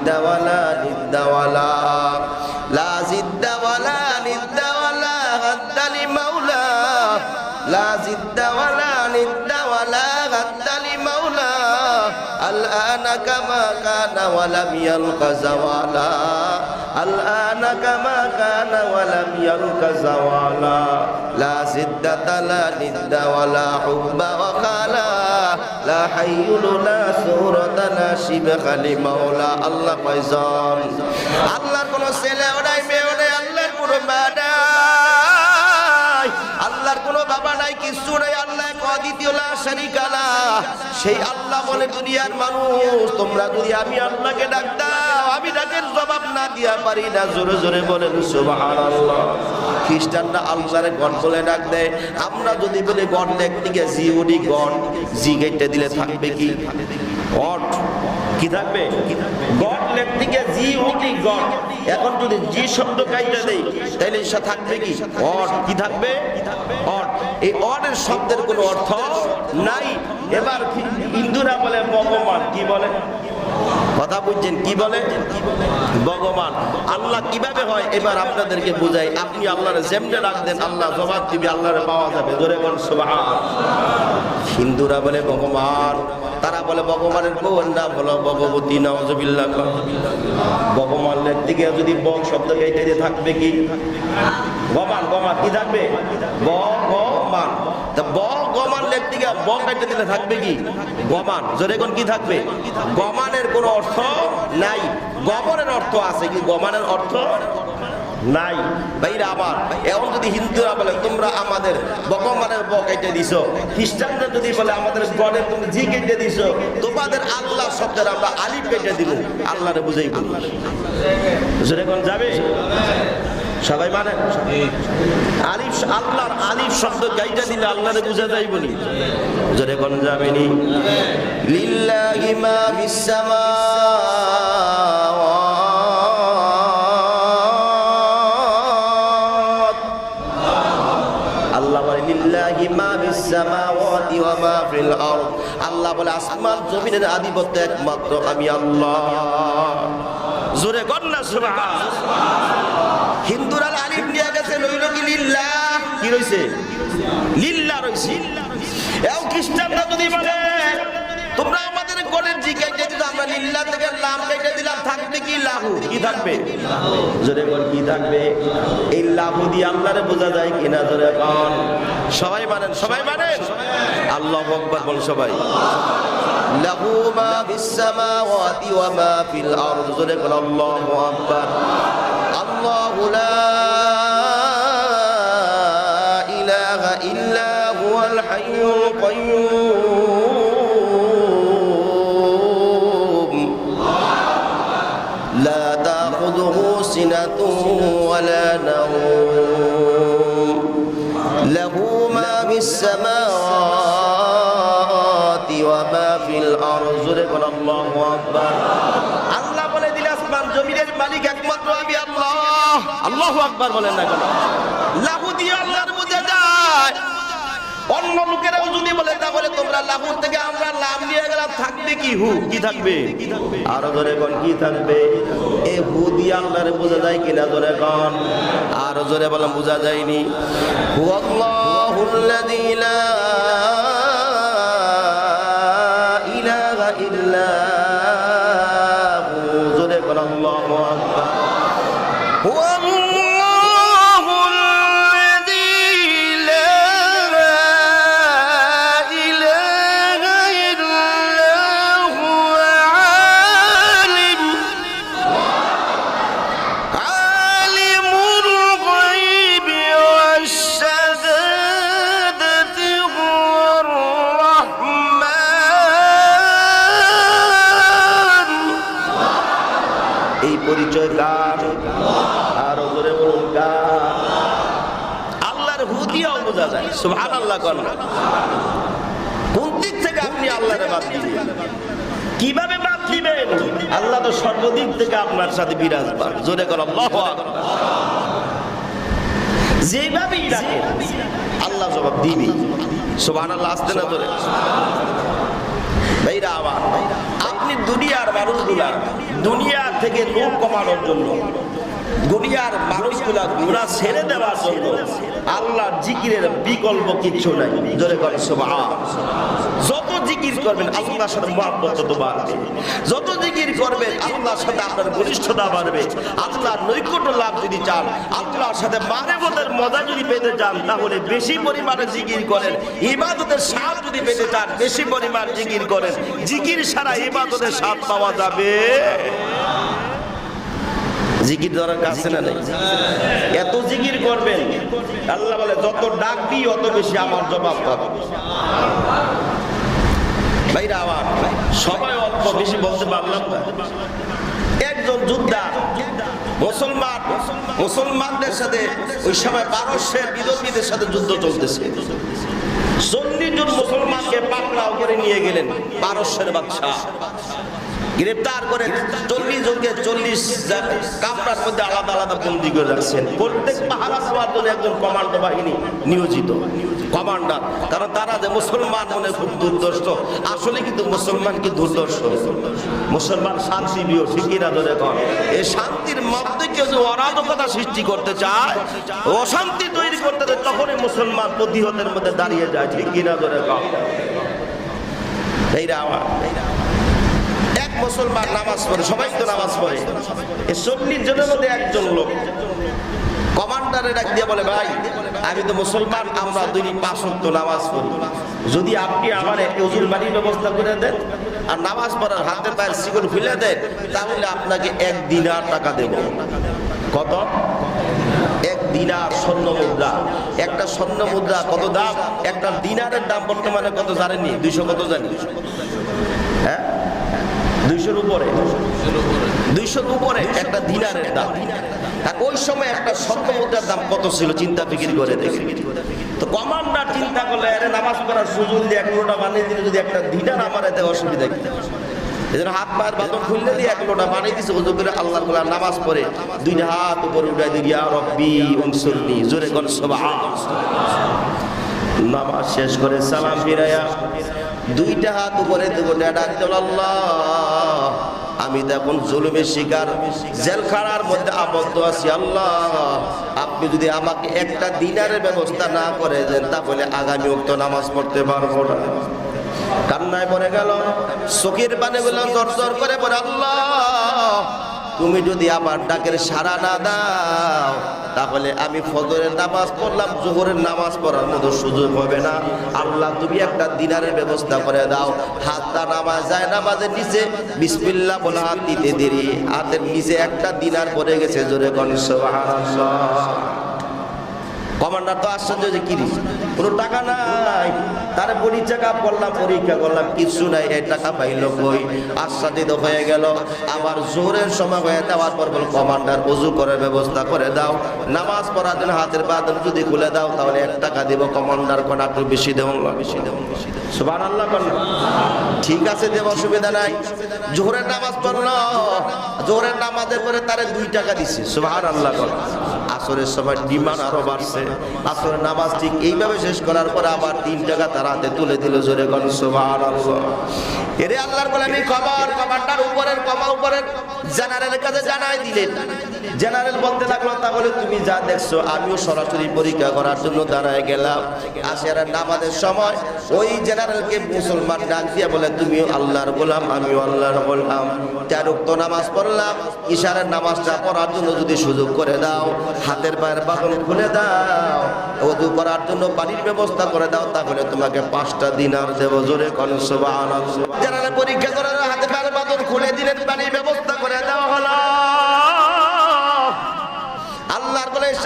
زد ولا للد ولا لا زد ولا للد ولا غد لمولا لا زد ولا للد ولا غد لمولا الآن كما كان ولم يلق زوالا الآن كما كان ولم يلك زوالا لا زدة لا ند ولا حب وخالا لا حي لا سورة لا شبخ لمولا الله فيزان الله كنو سيلا সেই আল্লাহ বলে, দুনিয়ার মানুষ, তোমরা যদি আমি আল্লাহকে ডাক দাও আমি ডাকের জবাব না দিয়া পারি না। জোরে জোরে বলেন, সুবহানাল্লাহ। খ্রিস্টানরা আল্লাহরে গড বলে ডাক দেয়। আমরা যদি বলি দেখতে গিয়ে জি উডি গড জি গেটে দিলে থাকবে কি? গড কি থাকবে? গড জি ওটি গড। এখন যদি জি শব্দ কাইটা দেই তাহলে থাকবে কি? অড। কি থাকবে? অড। এই অডের শব্দের কোনো অর্থ নাই। এবার হিন্দুরা বলে ভগবান, কি বলে? কথা বুঝছেন? কি বলে? ভগবান। আল্লাহ কীভাবে হয়? এবার আপনাদেরকে বুঝাই। আপনি আল্লাহর যেমনে রাখবেন আল্লাহ জবাব দিবে, আল্লাহরে পাওয়া যাবে। ধরে বল হিন্দুরা বলে, ভগবান। তারা বলে, ভগবানের নাম হলো ভগবতী? নওয়াজবিল্লাহ ভগবান লেখতে গিয়ে যদি বক শব্দ কেটে থাকবে কি? গমান গমান কি থাকবে? গমান তা ব ব কেটে দিলে থাকবে কি? গমান। কি থাকবে? গমানের অর্থ নাই। গমনের অর্থ আছে গমানের অর্থ নাই। এখন যদি হিন্দুরা বলে, তোমরা আমাদের ভগবানের ব কেটে দিছো। খ্রিস্টানরা যদি বলে, আমাদের গডের তুমি জি কেটে দিছো, তোমাদের আল্লাহ শব্দের আমরা আলিফ কেটে দিব। আল্লাহরে বুঝাই বলি যাবে? সবাই মানে? আলিফ আল্লাহর আলিফ শব্দ গাইটা দিলে আল্লাহরে বুঝা যাই বলি জোরে কোন যাবেনি লিল্লাহি মা ফিস আল্লাহ বলে, লিল্লাহি মা ফিস ওয়া মা ফিল আরদ। আল্লাহ বলে, আসমান জমিনের আধিপত্য একমাত্র আমি আল্লাহ। জোরে না, সুবহান হিন্দুরা আলিফ নিয়ে গেছে লইল কি লিল্লা? কি রইছে? লিল্লা রইছে। এও খ্রিস্টানরা যদি বলে তোমরা আমাদের গড়ের জি কেটে দিলে, আমরা লিল্লা থেকে লাম কেটে দিলাম। থাকবে কি লাহু কি থাকবে? জোরে বল, কি থাকবে? এই লাহু দিয়ে আল্লাহরে বোঝা যায় কিনা? জোরে বল। সবাই মানেন সবাই মানেন? আল্লাহ আকবার, বল সবাই। লাহু মা ফিস সামাওয়াতি ওয়া মা ফিল আরদ। জোরে বল, আল্লাহু আকবার। আল্লাহু লা ইলাহা ইল্লা হুয়াল হাইয়ুল কাইয়ুম। تأخذه سنة ولا نوم له ما في السماوات وما في الأرض الله أكبر আল্লাহ বলে দিলে আসমান জমিনের মালিক একমাত্র আমি আল্লাহ আল্লাহু আকবার বলেন না কেন লাহু দিয়ে আল্লাহর বুঝে যায় অন্য লোকেরাও যদি বলে, তোমরা লাহুর থেকে আমরা লাভ নিয়ে গেলাম, থাকবে কি হু? কি থাকবে? আরও ধরে কোন, কি থাকবে? এ হু দিয়ে আল্লাহরে বোঝা যায় কিনা ধরে কোন। আরও জোরে বললাম বোঝা যায়নি। হু আল্লাহুল্লাযী লা ইল্লা হু জোরে কোন, আল্লাহু আকবার। هو পরিচয় কার আরও জোরে বলুন কার আল্লাহর হুদিয়াও বোঝা যায় সুবহান আল্লাহ কর কোন দিক থেকে আপনি আল্লাহরে বাদ দিবেন কীভাবে বাদ দিবেন? আল্লাহ তো সর্বদিক থেকে আপনার সাথে বিরাজমান। জোরে কর যেভাবেই ডাকেন, আল্লাহ জবাব দিবি সুবহান আল্লাহ আসতে না ধরে ভাইরা আমার আপনি আপনি দুনিয়ার মানুষগুলা দুনিয়া থেকে লোক কমানোর জন্য, দুনিয়ার মানুষগুলা গুণা ছেড়ে দেওয়ার জন্য আল্লাহর জিকিরের বিকল্প কিছু নাই। জোরে করে যত জিকির করবেন আল্লাহ সাথে মহব্বত তত বাড়বে। যত জিকির করবেন আল্লাহর সাথে আপনার ঘনিষ্ঠতা বাড়বে। আল্লাহর নৈকট্য লাভ যদি চান, আল্লাহর সাথে মানবতের মজা যদি পেতে চান, তাহলে বেশি পরিমাণে জিকির করেন। ইবাদতের স্বাদ যদি পেতে চান, বেশি পরিমাণ জিকির করেন। জিকির ছাড়া ইবাদতের স্বাদ পাওয়া যাবে। জিকির দরকার আছে না এত জিকির করবেন, আল্লাহ বলে, যত ডাকবি, অত বেশি আমার জবাব পাবে। ভাইরা আমার সবাই অল্প বেশি বলতে পারলাম না। একজন যোদ্ধা, মুসলমান, মুসলমানদের সাথে ওই সময় পারস্যের বিদর্মীদের সাথে যুদ্ধ চলতেছে। চল্লিশ জন মুসলমানকে পাকড়াও করে নিয়ে গেলেন পারস্যের বাদশাহ। গ্রেপ্তার করে চল্লিশ জনকে চল্লিশ কামরার মধ্যে আলাদা আলাদা বন্দি করে রাখছেন। প্রত্যেক পাহারা একজন কমান্ডো বাহিনী নিয়োজিত। কমান্ডার, কারণ তারা যে মুসলমান মনে খুব দুর্দর্শ আসলে কিন্তু মুসলমান কি দুর্দর্শ মুসলমান শান্তি ঠিকই না ধরে কর এই শান্তির মধ্যে কেউ যে অরাজকতা সৃষ্টি করতে চায়, অশান্তি তৈরি করতে চায়, তখনই মুসলমান প্রতিহতের মধ্যে দাঁড়িয়ে যায় ঠিকই না ধরে কর এইরা আমার। মুসলমান নামাজ পড়ে, সবাই তো নামাজ পড়ে। এই চল্লিশ জনের মধ্যে একজন লোক। কমান্ডারে ডাক দিয়ে বলে, ভাই, আমি তো মুসলমান, আমরা দুই পাঁচ নামাজ পড়ি। যদি আপনি আমার ওজুর বাড়ির ব্যবস্থা করে দেন আর নামাজ পড়ার হাতে পায়ের শিকড় খুলে দেন, তাহলে আপনাকে এক দিনার টাকা দেব। কত? এক দিনার স্বর্ণ মুদ্রা। একটা স্বর্ণ মুদ্রা কত দাম? একটা দিনারের দাম বর্তমানে কত জানেননি? দুইশো কত জানি? হ্যাঁ? দুইশোর উপরে। দুইশোর উপরে একটা দিনারের দাম। আর ওই সময় একটা স্বর্ণ মুদ্রার দাম কত ছিল? চিন্তা বিক্রি করে দেখে। তো কমান্ডার চিন্তা করলে, আরে, নামাজ পড়ার সুযোগ দিয়ে এক লোটা বানিয়ে দিলে যদি একটা দিনার আমার এতে অসুবিধা কি? এজন্য হাত পায়ের বাদন খুললে দিয়ে এক লোটা বানিয়ে দিছে ওজু করে আল্লাহ গোলা নামাজ পড়ে। দুই হাত উপরে উঠাই দিই ইয়া রব্বি উনসুরনি জোরে কোন, সুবহান নামাজ শেষ করে সালাম ফিরাইয়া দুইটা হাত উপরে ডাক আল্লাহ। আমি তো এখন জুলুমের শিকার, জেলখানার মধ্যে আবদ্ধ আছি, আল্লাহ। আপনি যদি আমাকে একটা দিনারের ব্যবস্থা না করে দেন, তাহলে আগামী উক্ত নামাজ পড়তে পারব না। কান্নায় পড়ে গেল, চোখের পানে গুলো জর জর করে পড়ে, আল্লাহ। তুমি যদি আমার ডাকের সারা না দাও, তাহলে আমি ফজরের নামাজ পড়লাম, জোহরের নামাজ পড়ার মতো সুযোগ হবে না। আল্লাহ, তুমি একটা দিনারের ব্যবস্থা করে দাও। হাতটা নামাজ যায় নামাজের নিচে। বিসমিল্লা বলে হাত দিতে দেরি। হাতের নিচে একটা দিনার পড়ে গেছে, জোরে গণেশ কমান্ডার তো আশ্চর্য যে কি কোনো টাকা নাই। তার পরীক্ষা করলাম পরীক্ষা করলাম, কিছু নাই। এই টাকা পাইল কই? আশ্বাদিত হয়ে গেল। আবার জোরের সময় হয়ে যাওয়ার পর বল, কমান্ডার উজু করার ব্যবস্থা করে দাও। নামাজ পড়ার জন্য হাতের বাদন যদি খুলে দাও, তাহলে এক টাকা দিব। কমান্ডার কোন একটু বেশি দেব বেশি দেব সুবান আল্লাহ ঠিক আছে দেব, অসুবিধা নাই। জোহরের নামাজ পড়ল। জোহরের নামাজের পরে তারে দুই টাকা দিচ্ছে সুবাহ আল্লাহ আসরের সময় ডিমান্ড আরও বাড়ছে। আসরের নামাজ ঠিক এইভাবে শেষ করার পরে আবার তিন টাকা তার হাতে তুলে দিল জোরে গণ সুবহান এরে আল্লাহর বলে আমি কবর, কমান্ডার উপরের, কমা উপরের জেনারেলের কাছে জানাই দিলেন। জেনারেল বলতে লাগল তাহলে তুমি যা দেখছ, আমিও সরাসরি পরীক্ষা করার জন্য দাঁড়ায় গেলাম। আসিয়ার নামাজের সময় ওই জেনারেলকে মুসলমান ডাক দিয়ে বলে, তুমিও আল্লাহর গোলাম, আমিও আল্লাহর গোলাম। তেরোক্ত নামাজ পড়লাম। ইশারের নামাজটা পড়ার জন্য যদি সুযোগ করে দাও, হাতের পায়ের বাদন খুলে দাও ওদু করার জন্য পানির ব্যবস্থা করে দাও, তাহলে তোমাকে পাঁচটা দিনার দেব জোরে কনসবান জেনারেল পরীক্ষা করার হাতে পায়ের বাদন খুলে দিলেন, পানির ব্যবস্থা করে দেওয়া হলো।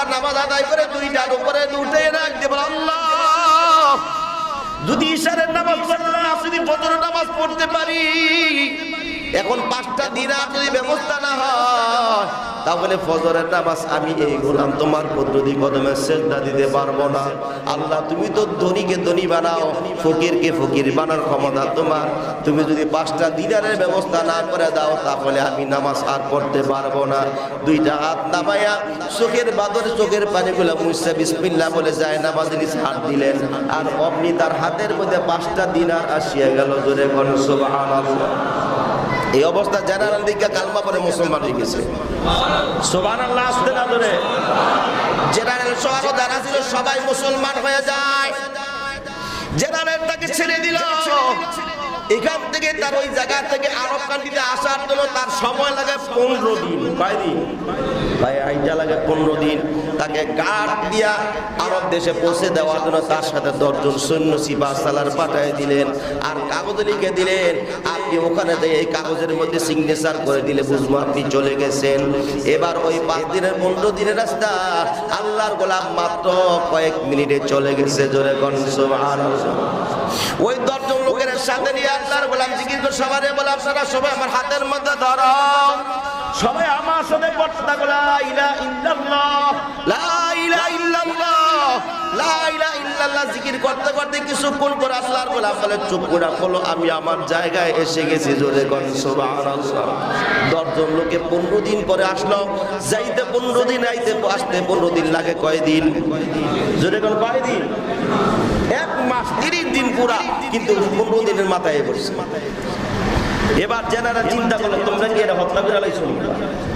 আল্লাহর নামাজ আদায় করে দুইটার উপরে উঠে রাখতে দেব আল্লাহ, যদি ইশারের নামাজ পড়লাম যদি ফজর নামাজ পড়তে পারি, এখন পাঁচটা দিনা যদি ব্যবস্থা না হয় তাহলে ফজরের নামাজ আমি এই গোলাম তোমার পদ্ধতি কদমে শ্রদ্ধা দিতে পারব না। আল্লাহ, তুমি তো ধনীকে ধনী বানাও, ফকিরকে ফকির বানার ক্ষমতা তোমার। তুমি যদি পাঁচটা দিনারের ব্যবস্থা না করে দাও, তাহলে আমি নামাজ আর পড়তে পারব না। দুইটা হাত নামাইয়া চোখের বাদর চোখের পানিগুলো মুসা বিসমিল্লা বলে যায়, নামাজের হাত দিলেন। আর অমনি তার হাতের মধ্যে পাঁচটা দিনার আসিয়া গেল জোরে কোন, সুবহানাল্লাহ। এই অবস্থা জেনারেল দিকে কালমা পরে মুসলমান হয়ে গেছে। সুবহানাল্লাহ, আসতে না ধরে জেনারেল সহ যারা ছিল সবাই মুসলমান হয়ে যায়। জেনারেল তাকে ছেড়ে দিল। এখান থেকে তার ওই জায়গা থেকে আরব কান্ট্রিতে আসার জন্য তার সময় লাগে পনেরো দিন। দিন? ভাই লাগে পনেরো দিন। তাকে গার্ড আরব দেশে পৌঁছে দেওয়ার জন্য তার সাথে পাঠায় দিলেন আর লিখে দিলেন, আপনি ওখানে এই কাগজের মধ্যে করে দিলে চলে গেছেন। এবার ওই পাঁচ দিনের, পনেরো দিনের রাস্তা আল্লাহর গোলাম মাত্র কয়েক মিনিটে চলে গেছে, জোরে কনসো ওই দশজন সাথে নিয়ে আল্লাহর গোলাম জিকির করে সবারে বলে, আপনারা সবাই আমার হাতের মধ্যে ধরো। সবাই আমার সাথে পড়তে থাকো লা ইল্লাল্লাহ, লা ইলাহা ইল্লাল্লাহ ইল্লাল্লাহ জিকির করতে করতে কিছুক্ষণ পর আল্লাহর গোলাম বলে চুপ করে হলো আমি আমার জায়গায় এসে গেছি, জোরে সুবহানাল্লাহ। দশজন লোকে পনেরো দিন পরে আসলো, যাইতে পনেরো দিন আইতে আসতে পনেরো দিন লাগে কয়দিন? জোরে কোন, কয়দিন? এক মাস, তিরিশ দিন পুরা, কিন্তু পনেরো দিনের মাথায় পড়ছে এবার জেনারা চিন্তা করল, তোমরা কি এটা হত্যা করে লাইছো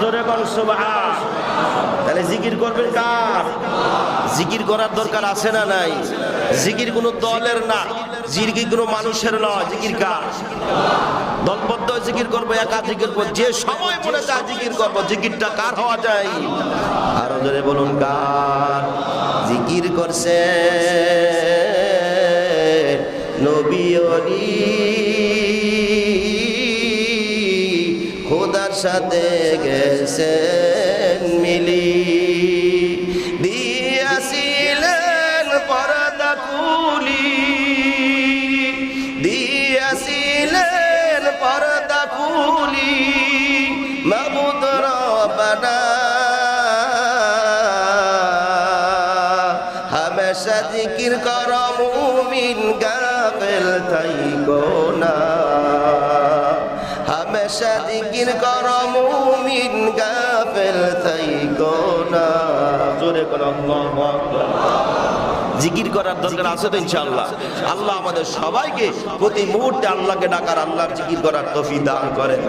জোরে বল সুবহান। তাহলে জিকির করবেন কার? জিকির করার দরকার আছে না নাই? জিকির কোনো দলের না, জিকির কোনো মানুষের নয়? জিকির কার? দলবদ্ধ জিকির করব একা জিকির করব যে সময় মনে চায় জিকির করব, জিকিরটা কার হওয়া যায়? আরও জোরে বলুন কার? জিকির করছে নবী সাথে গেছেন মিলি। দিয়াছিলেন পরদা কুলি। দিয়াছিলেন পরদা কুলি। মাবুদ রবানা। হামেশা জিকির কর মুমিন গাফেল থাইকো না। হামেশা জিকির কর, মুমিন গাফেল থাইকো না। জোরে কর আল্লাহু জিকির করার দরকার আছে তো ইনশাআল্লাহ। আল্লাহ আমাদের সবাইকে প্রতি মুহূর্তে আল্লাহকে ডাকার, আল্লাহর জিকির করার তফি দান করেন।